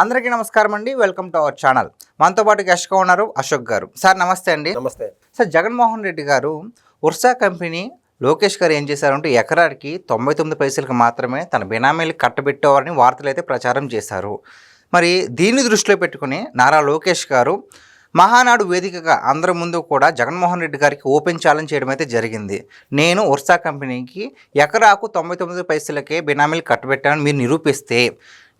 అందరికీ నమస్కారం అండి. వెల్కమ్ టు అవర్ ఛానల్ మనతో పాటు గెస్ట్గా ఉన్నారు అశోక్ గారు. సార్ నమస్తే అండి. నమస్తే. సార్ జగన్మోహన్ రెడ్డి గారు ఉర్సా కంపెనీ లోకేష్ గారు ఏం చేశారంటే ఎకరానికి తొంభై తొమ్మిది పైసలకు మాత్రమే తన బినామీలు కట్టబెట్టేవారని వార్తలు అయితే ప్రచారం చేశారు. మరి దీన్ని దృష్టిలో పెట్టుకుని నారా లోకేష్ గారు మహానాడు వేదికగా అందరి ముందు కూడా జగన్మోహన్ రెడ్డి గారికి ఓపెన్ ఛాలెంజ్ చేయడం అయితే జరిగింది. నేను ఉర్సా కంపెనీకి ఎకరాకు తొంభై తొమ్మిది పైసలకే బినామీలు కట్టబెట్టానని మీరు నిరూపిస్తే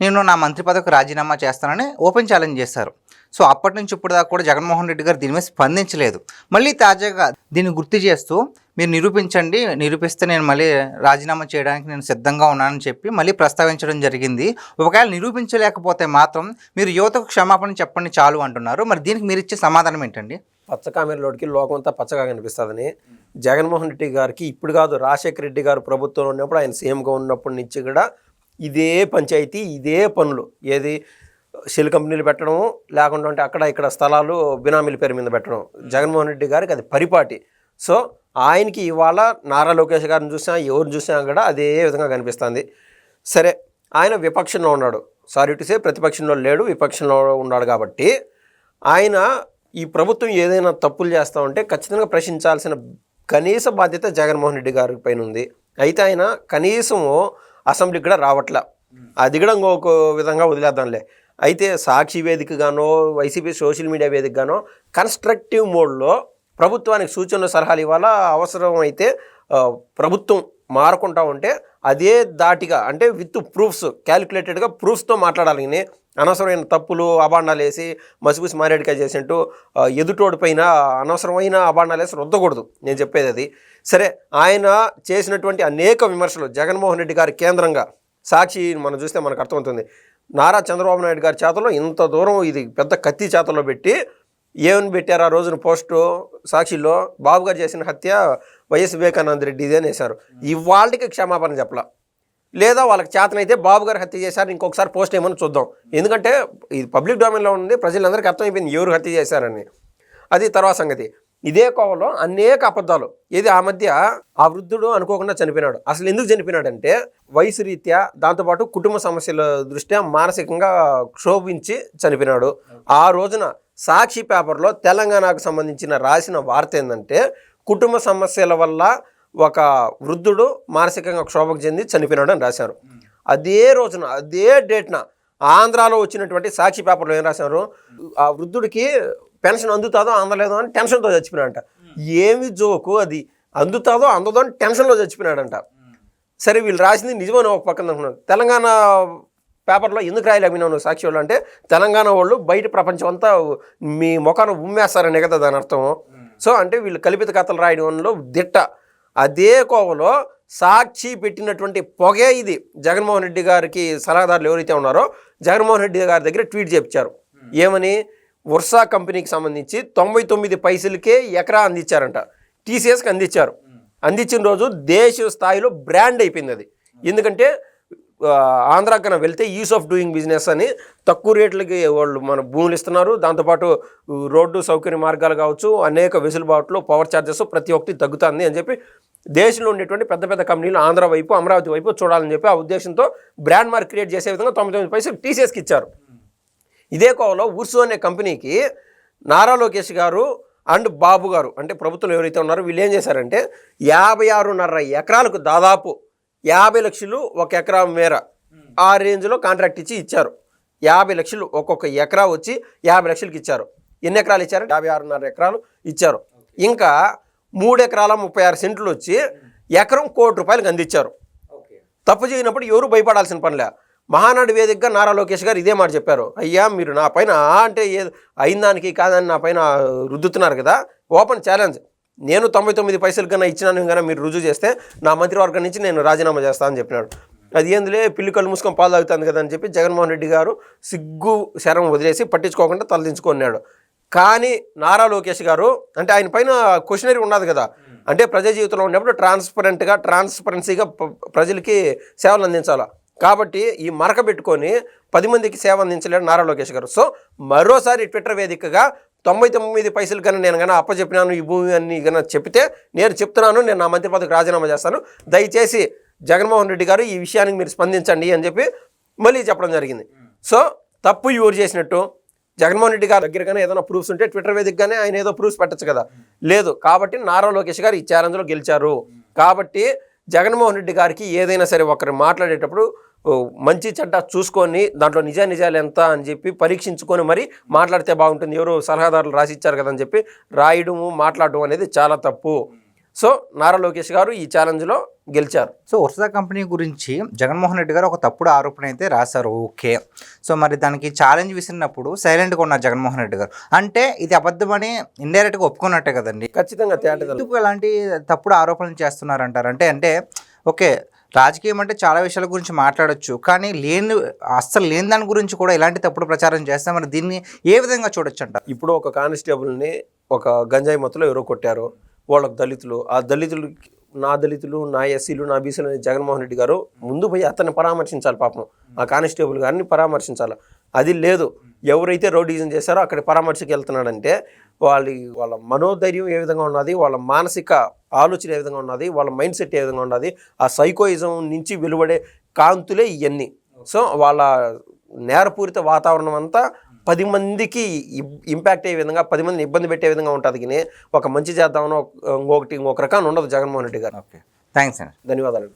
నేను నా మంత్రి పదవికి రాజీనామా చేస్తానని ఓపెన్ ఛాలెంజ్ చేశారు. సో అప్పటి నుంచి ఇప్పుడు దాకా కూడా జగన్మోహన్ రెడ్డి గారు దీని మీద స్పందించలేదు. మళ్ళీ తాజాగా దీన్ని గుర్తు చేస్తూ మీరు నిరూపించండి నిరూపిస్తే నేను మళ్ళీ రాజీనామా చేయడానికి నేను సిద్ధంగా ఉన్నానని చెప్పి మళ్ళీ ప్రస్తావించడం జరిగింది. ఒకవేళ నిరూపించలేకపోతే మాత్రం మీరు యువతకు క్షమాపణ చెప్పండి చాలు అంటున్నారు. మరి దీనికి మీరు ఇచ్చే సమాధానం ఏంటండి? పచ్చ కామెరలోడికి లోకం అంతా పచ్చగా కనిపిస్తుందని జగన్మోహన్ రెడ్డి గారికి ఇప్పుడు కాదు రాజశేఖర రెడ్డి గారు ప్రభుత్వంలో ఉన్నప్పుడు ఆయన సీఎంగా ఉన్నప్పటి నుంచి కూడా ఇదే పంచాయతీ ఇదే పనులు. ఏది సెల్ కంపెనీలు పెట్టడం లేకుండా అక్కడ ఇక్కడ స్థలాలు బినామీల పేరు మీద పెట్టడం. జగన్మోహన్ రెడ్డి గారికి అది పరిపాటి. సో ఆయనకి ఇవాళ నారా లోకేష్ గారిని చూసినా ఎవరిని చూసినా కూడా అదే విధంగా కనిపిస్తుంది. సరే ఆయన విపక్షంలో ఉన్నాడు. సారీ టు సే ప్రతిపక్షంలో లేడు విపక్షంలో ఉన్నాడు కాబట్టి ఆయన ఈ ప్రభుత్వం ఏదైనా తప్పులు చేస్తా ఉంటే ఖచ్చితంగా ప్రశ్నించాల్సిన కనీస బాధ్యత జగన్మోహన్ రెడ్డి గారి పైన ఉంది. అయితే ఆయన కనీసము అసెంబ్లీకి కూడా రావట్లే. అది కూడా ఇంకొక విధంగా వదిలేద్దాంలే. అయితే Sakshi వేదికగానో Y C P social media వేదికగానో constructive మోడ్లో ప్రభుత్వానికి సూచనలు సలహాలు ఇవ్వాలా? అవసరం అయితే ప్రభుత్వం మారకుండా ఉంటే అదే దాటిగా అంటే విత్ ప్రూఫ్స్ క్యాలిక్యులేటెడ్గా ప్రూఫ్స్తో మాట్లాడాలి. కానీ అనవసరమైన తప్పులు అబాండాలు వేసి మసిపూసి మారేడుకాయ చేసినట్టు ఎదుటోడి పైన అనవసరమైన అబాండాలు వేసి రుద్దకూడదు. నేను చెప్పేది అది. సరే ఆయన చేసినటువంటి అనేక విమర్శలు జగన్మోహన్ రెడ్డి గారి కేంద్రంగా సాక్షి మనం చూస్తే మనకు అర్థమవుతుంది. నారా చంద్రబాబు నాయుడు గారి చేతలో ఇంత దూరం ఇది పెద్ద కత్తి చేతల్లో పెట్టి ఏమని పెట్టారు ఆ రోజున పోస్టు సాక్షిలో? బాబు గారు చేసిన హత్య వైఎస్ వివేకానంద రెడ్డి ఇదే వేశారు ఇవాళకి క్షమాపణ చెప్పలా. లేదా వాళ్ళకి చేతనైతే బాబు గారు హత్య చేశారు ఇంకొకసారి పోస్ట్ ఏమని చూద్దాం. ఎందుకంటే ఇది పబ్లిక్ డొమైన్లో ఉంది ప్రజలందరికీ అర్థమైపోయింది ఎవరు హత్య చేశారని. అది తర్వాత సంగతి. ఇదే కోవలో అనేక అబద్ధాలు. ఇది ఆ మధ్య ఆ వృద్ధుడు అనుకోకుండా చనిపోయినాడు. అసలు ఎందుకు చనిపోయినాడంటే వయసు రీత్యా దాంతోపాటు కుటుంబ సమస్యల దృష్ట్యా మానసికంగా క్షోభించి చనిపోయినాడు. ఆ రోజున సాక్షి పేపర్లో తెలంగాణకు సంబంధించిన రాసిన వార్త ఏంటంటే కుటుంబ సమస్యల వల్ల ఒక వృద్ధుడు మానసికంగా క్షోభకు చెంది చనిపోయినాడు అని రాశారు. అదే రోజున అదే డేట్న ఆంధ్రాలో వచ్చినటువంటి సాక్షి పేపర్లో ఏం రాశారు? ఆ వృద్ధుడికి పెన్షన్ అందుతాదో అందలేదో అని టెన్షన్తో చచ్చిపోయినాడంట. ఏమి జోకు అది? అందుతాదో అందదో అని టెన్షన్లో చచ్చిపోయినాడంట. సరే వీళ్ళు రాసింది నిజమని ఒక పక్కన అనుకున్నాను తెలంగాణ పేపర్లో ఎందుకు రాయలేకపోయినావు నువ్వు సాక్షి వాళ్ళు అంటే తెలంగాణ వాళ్ళు బయట ప్రపంచం అంతా మీ ముఖాన్ని ఉమ్మేస్తారనే కదా దాని అర్థం. సో అంటే వీళ్ళు కల్పిత కథలు రాయడంలో దిట్ట. అదే కోవలో సాక్షి పెట్టినటువంటి పొగే ఇది. జగన్మోహన్ రెడ్డి గారికి సలహాదారులు ఎవరైతే ఉన్నారో జగన్మోహన్ రెడ్డి గారి దగ్గర ట్వీట్ చేపించారు. ఏమని? వర్షా కంపెనీకి సంబంధించి తొంభై తొమ్మిది పైసలకే ఎకరా అందించారంట. టీసీఎస్కి అందించారు. అందించిన రోజు దేశ స్థాయిలో బ్రాండ్ అయిపోయింది అది. ఎందుకంటే ఆంధ్ర కన్నా వెళ్తే ఈజ్ ఆఫ్ డూయింగ్ బిజినెస్ అని తక్కువ రేట్లకి వాళ్ళు మన భూములు ఇస్తున్నారు. దాంతోపాటు రోడ్డు సౌకర్య మార్గాలు కావచ్చు అనేక వెసులుబాట్లు పవర్ ఛార్జెస్ ప్రతి ఒక్కటి తగ్గుతుంది అని చెప్పి దేశంలో ఉండేటువంటి పెద్ద పెద్ద కంపెనీలు ఆంధ్ర వైపు అమరావతి వైపు చూడాలని చెప్పి ఆ ఉద్దేశంతో బ్రాండ్ మార్క్ క్రియేట్ చేసే విధంగా తొమ్మిది తొమ్మిది పైసలు టీసీఎస్కి ఇచ్చారు. ఇదే కోవలో ఉర్సు అనే కంపెనీకి నారా లోకేష్ గారు అండ్ బాబు గారు అంటే ప్రభుత్వం ఎవరైతే ఉన్నారో వీళ్ళు ఏం చేశారంటే యాభై ఆరున్నర ఎకరాలకు దాదాపు యాభై లక్షలు ఒక ఎకరా మేర. ఆ రేంజ్లో కాంట్రాక్ట్ ఇచ్చి ఇచ్చారు. యాభై లక్షలు ఒక్కొక్క ఎకరా వచ్చి యాభై లక్షలకి ఇచ్చారు. ఎన్ని ఎకరాలు ఇచ్చారు? యాభై ఆరున్నర ఎకరాలు ఇచ్చారు. ఇంకా మూడు ఎకరాల ముప్పై ఆరు సెంట్లు వచ్చి ఎకరం కోటి రూపాయలకు అందించారు. తప్పు చేయనప్పుడు ఎవరు భయపడాల్సిన పనిలే. మహానాడు వేదికగా నారా లోకేష్ గారు ఇదే మాట చెప్పారు. అయ్యా మీరు నా పైన అంటే ఏ అయిన దానికి కాదని నా పైన రుద్దుతున్నారు కదా. Open challenge. నేను తొంభై తొమ్మిది పైసలు కన్నా ఇచ్చినాను కన్నా మీరు రుజువు చేస్తే నా మంత్రివర్గం నుంచి నేను రాజీనామా చేస్తానని చెప్పినాడు. అది ఏందిలే పిల్లి కళ్ళు మూసుకొని పాలు తాగుతుంది కదా అని చెప్పి జగన్మోహన్ రెడ్డి గారు సిగ్గు శరం వదిలేసి పట్టించుకోకుండా తలదించుకున్నాడు కానీ నారా లోకేష్ గారు అంటే ఆయన పైన క్వశ్చనరీ ఉన్నది కదా. అంటే ప్రజా జీవితంలో ఉన్నప్పుడు ట్రాన్స్పరెంట్గా ట్రాన్స్పరెన్సీగా ప్రజలకి సేవలు అందించాలా. కాబట్టి ఈ మరక పెట్టుకొని పది మందికి సేవ అందించలేడు నారా లోకేష్ గారు. సో మరోసారి ట్విట్టర్ వేదికగా తొంభై తొమ్మిది పైసలు కన్నా నేను కన్నా అప్పచెప్పినాను ఈ భూమి అని కన్నా చెప్తే నేను చెప్తున్నాను నేను నా మంత్రి పదవికి రాజీనామా చేస్తాను. దయచేసి జగన్మోహన్ రెడ్డి గారు ఈ విషయానికి మీరు స్పందించండి అని చెప్పి మళ్ళీ చెప్పడం జరిగింది. సో తప్పు ఎవరు చేసినట్టు? జగన్మోహన్ రెడ్డి గారి దగ్గర కానీ ఏదైనా ప్రూఫ్స్ ఉంటే ట్విట్టర్ వేదికగానే ఆయన ఏదో ప్రూఫ్స్ పెట్టచ్చు కదా. లేదు కాబట్టి నారా లోకేష్ గారు ఈ ఛాలెంజ్లో గెలిచారు. కాబట్టి జగన్మోహన్ రెడ్డి గారికి ఏదైనా సరే ఒకరు మాట్లాడేటప్పుడు మంచి చెడ్డ చూసుకొని దాంట్లో నిజ నిజాలు ఎంత అని చెప్పి పరీక్షించుకొని మరి మాట్లాడితే బాగుంటుంది. ఎవరు సలహాదారులు రాసి ఇచ్చారు కదా అని చెప్పి రాయడము మాట్లాడడం అనేది చాలా తప్పు. సో నారా లోకేష్ గారు ఈ ఛాలెంజ్లో గెలిచారు. సో ఉర్సా కంపెనీ గురించి జగన్మోహన్ రెడ్డి గారు ఒక తప్పుడు ఆరోపణ అయితే రాశారు. ఓకే. సో మరి దానికి ఛాలెంజ్ విసిరినప్పుడు సైలెంట్గా ఉన్నారు జగన్మోహన్ రెడ్డి గారు. అంటే ఇది అబద్ధమని ఇండైరెక్ట్గా ఒప్పుకున్నట్టే కదండి. ఖచ్చితంగా ఎందుకు ఎలాంటి తప్పుడు ఆరోపణలు చేస్తున్నారంటారు? అంటే అంటే ఓకే రాజకీయం అంటే చాలా విషయాల గురించి మాట్లాడొచ్చు కానీ లేని అస్సలు లేని దాని గురించి కూడా ఇలాంటి తప్పుడు ప్రచారం చేస్తే మరి దీన్ని ఏ విధంగా చూడొచ్చు అంట ఇప్పుడు ఒక కానిస్టేబుల్ని ఒక గంజాయి మత్తులో ఎవరో కొట్టారు. వాళ్ళకు దళితులు ఆ దళితులు నా దళితులు నా ఎస్సీలు నా బీసీలు అనే జగన్మోహన్ రెడ్డి గారు ముందు పోయి అతన్ని పరామర్శించాలి పాపం. ఆ కానిస్టేబుల్ గారిని పరామర్శించాలి. అది లేదు. ఎవరైతే రౌడీజం చేశారో అక్కడ పరామర్శకి వెళ్తున్నాడంటే వాళ్ళ వాళ్ళ మనోధైర్యం ఏ విధంగా ఉన్నది వాళ్ళ మానసిక ఆలోచన ఏ విధంగా ఉన్నది వాళ్ళ మైండ్ సెట్ ఏ విధంగా ఉన్నది ఆ సైకోయిజం నుంచి వెలువడే కాంతులే ఇవన్నీ సో వాళ్ళ నేరపూరిత వాతావరణం అంతా పది మందికి ఇంపాక్ట్ అయ్యే విధంగా పది మందిని ఇబ్బంది పెట్టే విధంగా ఉంటుంది కానీ ఒక మంచి చేద్దామనో ఇంకొకటి ఇంకొక రకాన్ని ఉండదు జగన్మోహన్ రెడ్డి గారు. ఓకే. థ్యాంక్స్ అండి. ధన్యవాదాలు.